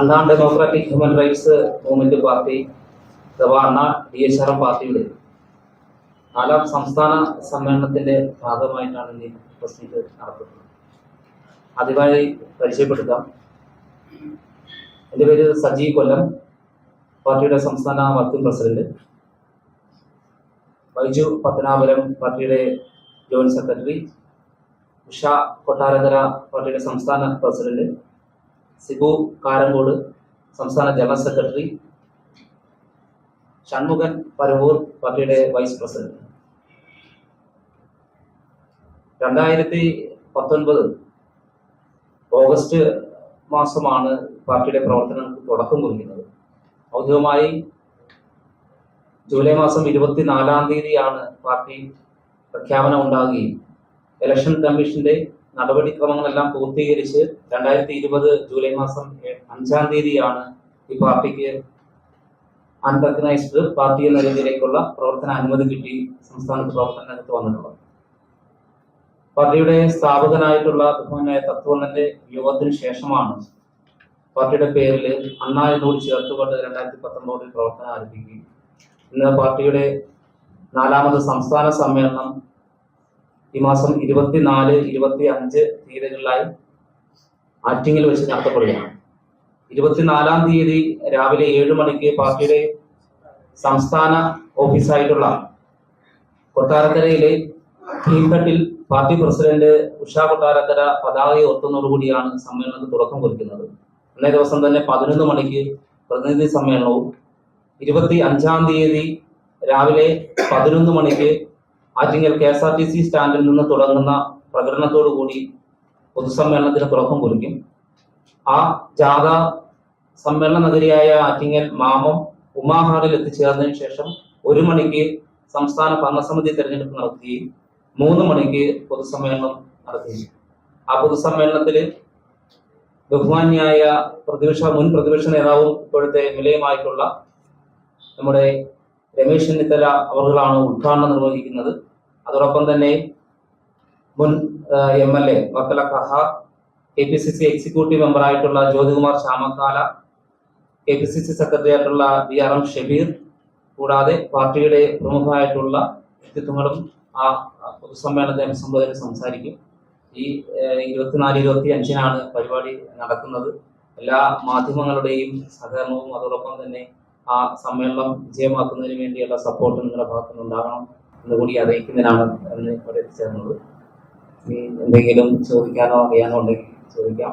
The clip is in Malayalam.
Anna democratic human rights movement party അഥവാ Anna D H R M പാർട്ടിയുടെ നാലാം സംസ്ഥാന സമ്മേളനത്തിന്റെ ഭാഗമായിട്ടാണ് ഇനി മീറ്റ് നടത്തുന്നത് ആദ്യമായി പരിചയപ്പെടുത്താം. എന്റെ പേര് സജി കൊല്ലം. പാർട്ടിയുടെ സംസ്ഥാന വർക്കിംഗ് പ്രസിഡന്റ്. ബൈജു പത്തനാപുരം പാർട്ടിയുടെ ജോയിന്റ് സെക്രട്ടറി. ഉഷ കൊട്ടാരക്കര പാർട്ടിയുടെ സംസ്ഥാന പ്രസിഡന്റ്. സിബു കാരങ്കോട് സംസ്ഥാന ജനറൽ സെക്രട്ടറി ഷൺമുഖൻ പരവൂർ പാർട്ടിയുടെ വൈസ് പ്രസിഡന്റ്. രണ്ടായിരത്തി പത്തൊൻപത് ഓഗസ്റ്റ് മാസമാണ് പാർട്ടിയുടെ പ്രവർത്തനങ്ങൾക്ക് തുടക്കം കുറിക്കുന്നത്. ഔദ്യോഗികമായി ജൂലൈ മാസം ഇരുപത്തിനാലാം തീയതിയാണ് പാർട്ടി പ്രഖ്യാപനം ഉണ്ടാകുകയും ഇലക്ഷൻ കമ്മീഷന്റെ നടപടിക്രമങ്ങളെല്ലാം പൂർത്തീകരിച്ച് രണ്ടായിരത്തി ഇരുപത് ജൂലൈ മാസം അഞ്ചാം തീയതിയാണ് ഈ പാർട്ടിക്ക് അൺറക്കനൈസ്ഡ് പാർട്ടി എന്ന രീതിയിലേക്കുള്ള പ്രവർത്തന അനുമതി കിട്ടി സംസ്ഥാനത്ത് പ്രവർത്തന രംഗത്ത് വന്നിട്ടുള്ളത്. പാർട്ടിയുടെ സ്ഥാപകനായിട്ടുള്ള ബഹുമാനായ തത്വണ്ണന്റെ യോഗത്തിന് ശേഷമാണ് പാർട്ടിയുടെ പേരിൽ അണ്ണ എന്നോട് ചേർത്തുകൊണ്ട് രണ്ടായിരത്തി പത്തൊമ്പതിൽ പ്രവർത്തനം ആരംഭിക്കുകയും ഇന്ന് പാർട്ടിയുടെ നാലാമത് സംസ്ഥാന സമ്മേളനം ഈ മാസം ഇരുപത്തിനാല് ഇരുപത്തി അഞ്ച് തീയതികളിലായി ആറ്റിങ്ങിൽ വെച്ച് നടത്തപ്പെടുകയാണ്. ഇരുപത്തിനാലാം തീയതി രാവിലെ ഏഴ് മണിക്ക് പാർട്ടിയുടെ സംസ്ഥാന ഓഫീസായിട്ടുള്ള കൊട്ടാരക്കരയിലെ കീഴ്ത്തട്ടിൽ പാർട്ടി പ്രസിഡന്റ് ഉഷ കൊട്ടാരക്കര പതാക ഉയർത്തുന്നതോടുകൂടിയാണ് സമ്മേളനത്തിന് തുടക്കം കുറിക്കുന്നത്. അന്നേ ദിവസം തന്നെ പതിനൊന്ന് മണിക്ക് പ്രതിനിധി സമ്മേളനവും ഇരുപത്തി അഞ്ചാം തീയതി രാവിലെ പതിനൊന്ന് മണിക്ക് Attingal K S R T C സ്റ്റാൻഡിൽ നിന്ന് തുടങ്ങുന്ന പ്രകടനത്തോടുകൂടി പൊതുസമ്മേളനത്തിന് തുടക്കം കുറിക്കും. ആ ജാഥ സമ്മേളന നഗരിയായ ആറ്റിങ്ങൽ മാമം ഉമാഹാറിൽ എത്തിച്ചേർന്നതിന് ശേഷം ഒരു മണിക്ക് സംസ്ഥാന ഭരണസമിതി തെരഞ്ഞെടുപ്പ് നടത്തുകയും മൂന്ന് മണിക്ക് പൊതുസമ്മേളനം നടത്തുകയും ആ പൊതുസമ്മേളനത്തിൽ ബഹുമാന്യായ പ്രതിപക്ഷ മുൻ പ്രതിപക്ഷ നേതാവും ഇപ്പോഴത്തെ എം എൽ നമ്മുടെ രമേശ് ചെന്നിത്തല അവർ ഉദ്ഘാടനം നിർവഹിക്കുന്നത്. അതോടൊപ്പം തന്നെ മുൻ M L A Varkala Kahar K P C C executive മെമ്പറായിട്ടുള്ള Jyothikumar Chamakkala K P C C secretary ആയിട്ടുള്ള ബി ആർ എം ഷബീർ കൂടാതെ പാർട്ടിയുടെ പ്രമുഖമായിട്ടുള്ള വ്യക്തിത്വങ്ങളും ആ പൊതുസമ്മേളനത്തെ അഭിസംബോധന സംസാരിക്കും. ഈ ഇരുപത്തിനാല് ഇരുപത്തി അഞ്ചിനാണ് പരിപാടി നടക്കുന്നത്. എല്ലാ മാധ്യമങ്ങളുടെയും സഹകരണവും അതോടൊപ്പം തന്നെ ആ സമ്മേളനം വിജയമാക്കുന്നതിന് വേണ്ടിയുള്ള സപ്പോർട്ട് നിങ്ങളുടെ ഭാഗത്തുനിന്ന് ഉണ്ടാകണം എന്ന് കൂടി അറിയിക്കുന്നതിനാണ് എന്ന് ഇവിടെ എത്തിച്ചേർന്നത് എന്തെങ്കിലും ചോദിക്കാനോ അറിയാനോ ഉണ്ടെങ്കിൽ ചോദിക്കാം.